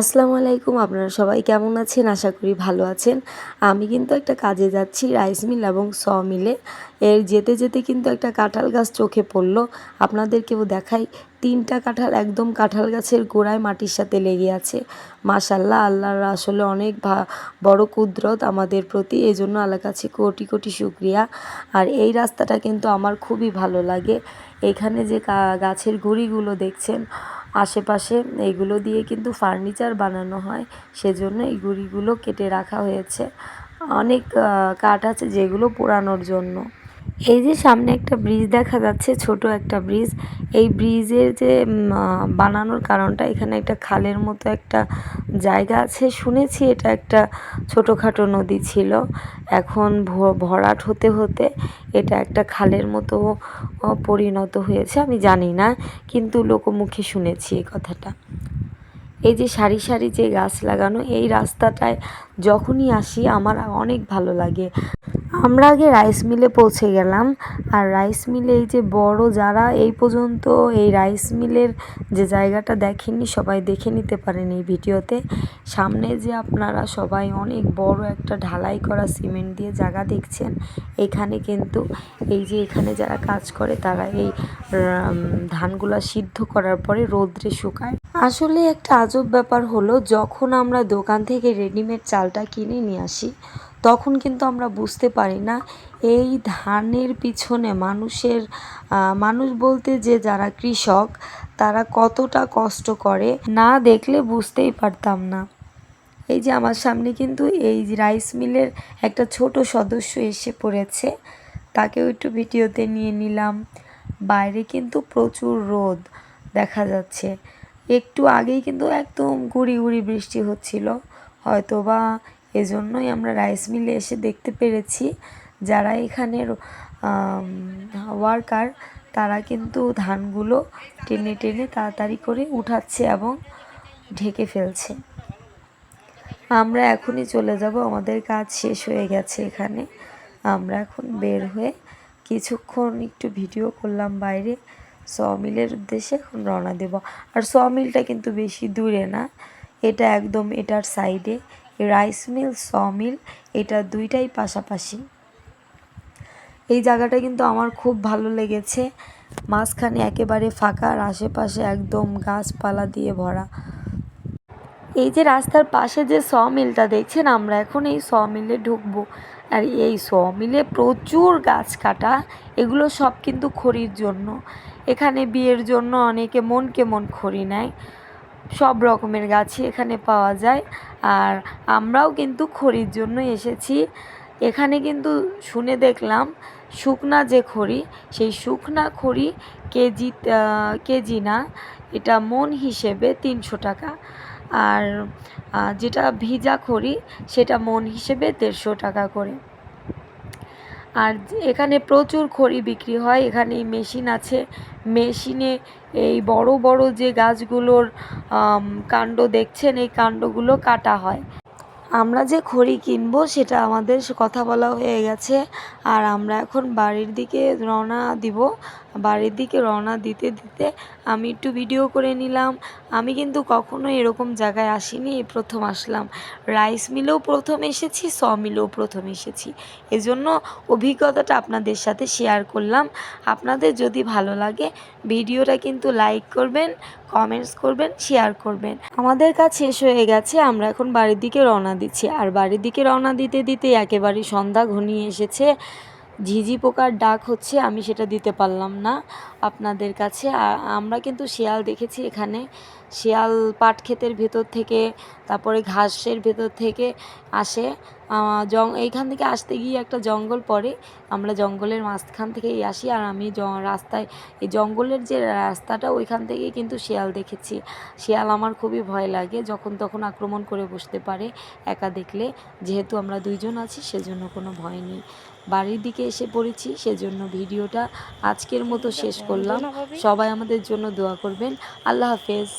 আসসালামু আলাইকুম, আপনারা সবাই কেমন আছেন? আশা করি ভালো আছেন। আমি কিন্তু একটা কাজে যাচ্ছি, রাইস মিল এবং স মিলে। এর যেতে যেতে কিন্তু একটা কাঁঠাল গাছ চোখে পড়ল। আপনাদেরকেও দেখাই, তিনটা কাঁঠাল একদম কাঁঠাল গাছের গোড়ায় মাটির সাথে লেগে আছে। মাশাল্লাহ আল্লাহর আসলে অনেক বড় কুদরত আমাদের প্রতি। এই জন্য আল্লাহ কাছে কোটি কোটি শুক্রিয়া। আর এই রাস্তাটা কিন্তু আমার খুবই ভালো লাগে। এখানে যে গাছের গুঁড়িগুলো দেখছেন আশেপাশে এইগুলো দিয়ে কিন্তু ফার্নিচার বানানো হয়। সেজন্য এই গুঁড়িগুলো কেটে রাখা হয়েছে। অনেক কাঠ আছে যেগুলো পোড়ানোর জন্য। এই যে সামনে একটা ব্রিজ দেখা যাচ্ছে, ছোট একটা ব্রিজ এই ব্রিজের যে বানানোর কারণটা, এখানে একটা খালের মতো একটা জায়গা আছে। শুনেছি এটা একটা ছোটোখাটো নদী ছিল। এখন ভরাট হতে হতে এটা একটা খালের মতো পরিণত হয়েছে। আমি জানি না, কিন্তু লোকমুখে শুনেছি এই কথাটা। এই যে সারি সারি যে গাছ লাগানো, এই রাস্তাটায় যখনই আসি আমার অনেক ভালো লাগে। আমরা আগে রাইস মিলে পৌঁছে গেলাম। আর রাইস মিলে এই যে বড় যারা, এই পর্যন্ত এই রাইস মিলের যে জায়গাটা দেখেননি, সবাই দেখে নিতে পারেন এই ভিডিওতে। সামনে যে আপনারা সবাই অনেক বড় একটা ঢালাই করা সিমেন্ট দিয়ে জায়গা দেখছেন, এখানে কিন্তু এই যে এখানে যারা কাজ করে, তারা এই ধানগুলা সিদ্ধ করার পরে রোদ্রে শুকায়। আসলে একটা আজব ব্যাপার হলো, যখন আমরা দোকান থেকে রেডিমেড চালটা কিনে নিয়ে আসি, তখন কিন্তু আমরা বুঝতে পারি না, এই ধানের পিছনে মানুষের মানুষ বলতে যে যারা কৃষক, তারা কতটা কষ্ট করে, না দেখলে বুঝতেই পারতাম না। এই যে আমার সামনে কিন্তু এই রাইস মিলের একটা ছোট সদস্য এসে পড়েছে, তাকেও একটু ভিডিওতে নিয়ে নিলাম। বাইরে কিন্তু প্রচুর রোদ দেখা যাচ্ছে। একটু আগেই কিন্তু একদম গুড়ি গুড়ি বৃষ্টি হচ্ছিল। হয়তো বা এজন্যই আমরা রাইস মিলে এসে দেখতে পেরেছি। যারা এখানের ওয়ার্কার তারা কিন্তু ধানগুলো টেনে টেনে তাড়াতাড়ি করে উঠাচ্ছে এবং ঢেকে ফেলছে। আমরা এখনই চলে যাব, আমাদের কাজ শেষ হয়ে গেছে এখানে। আমরা এখন বের হয়ে কিছুক্ষণ একটু ভিডিও করলাম বাইরে। সমিলের উদ্দেশ্যে এখন রওনা দেব। আর সমিলটা কিন্তু বেশি দূরে না। এটা একদম এটার সাইডে রাইস মিল সমিল এটা দুইটাই পাশাপাশি। এই জায়গাটা কিন্তু আমার খুব ভালো লেগেছে। মাঝখানে একেবারে ফাঁকা আর আশেপাশে একদম গাছপালা দিয়ে ভরা। এই যে রাস্তার পাশে যে স মিলটা দেখছেন আমরা? এখন এই স মিলে ঢুকবো। আর এই স মিলে প্রচুর গাছ কাটা। এগুলো সব কিন্তু খড়ির জন্য। এখানে বিয়ের জন্য অনেকে মনকে মন খড়ি নেয়। সব রকমের গাছই এখানে পাওয়া যায়। আর আমরাও কিন্তু খড়ির জন্য এসেছি। এখানে কিন্তু শুনে দেখলাম, শুকনা যে খড়ি, সেই শুকনা খড়ি কেজি কেজি না, এটা মন হিসেবে তিনশো টাকা। আর যেটা ভিজা খড়ি সেটা মন হিসেবে দেড়শো টাকা করে। আর এখানে প্রচুর খড়ি বিক্রি হয়, এখানে মেশিন আছে। মেশিনে এই বড় বড় যে গাছগুলোর কাণ্ড দেখছেন, এই কাণ্ডগুলো কাটা হয়। আমরা যে খড়ি কিনবো সেটা আমাদের কথা বলা হয়ে গেছে, আর আমরা এখন বাড়ির দিকে রওনা দিব। বাড়ির দিকে রওনা দিতে দিতে আমি একটু ভিডিও করে নিলাম। আমি কিন্তু কখনো এরকম জায়গায় আসিনি, এই প্রথম আসলাম। রাইস মিলেও প্রথম এসেছি স মিলেও প্রথম এসেছি। এজন্য অভিজ্ঞতাটা আপনাদের সাথে শেয়ার করলাম। আপনাদের যদি ভালো লাগে, ভিডিওটা কিন্তু লাইক করবেন কমেন্টস করবেন শেয়ার করবেন। আমাদের কাজ শেষ হয়ে গেছে, আমরা এখন বাড়ির দিকে রওনা দিচ্ছি। আর বাড়ির দিকে রওনা দিতে দিতে একেবারে সন্ধ্যা ঘনিয়ে এসেছে। ঝিঝি পোকার ডাক হচ্ছে, আমি সেটা দিতে পারলাম না আপনাদের কাছে। আমরা কিন্তু শিয়াল দেখেছি এখানে। শিয়াল পাট ক্ষেতের ভেতর থেকে, তারপরে ঘাসের ভেতর থেকে আসে। জং, এইখান থেকে আসতে গিয়ে একটা জঙ্গল পড়ে। আমরা জঙ্গলের মাঝখান থেকেই আসি আর আমি রাস্তায়, এই জঙ্গলের যে রাস্তাটা ওইখান থেকেই কিন্তু শিয়াল দেখেছি। শিয়াল আমার খুবই ভয় লাগে, যখন তখন আক্রমণ করে বসতে পারে একা দেখলে। যেহেতু আমরা দুইজন আছি, সেজন্য কোনো ভয় নেই। বাড়ির দিকে এসে পড়েছি সেজন্য ভিডিওটা আজকের মতো শেষ করলাম। সবাই আমাদের জন্য দোয়া করবেন। আল্লাহ হাফেজ।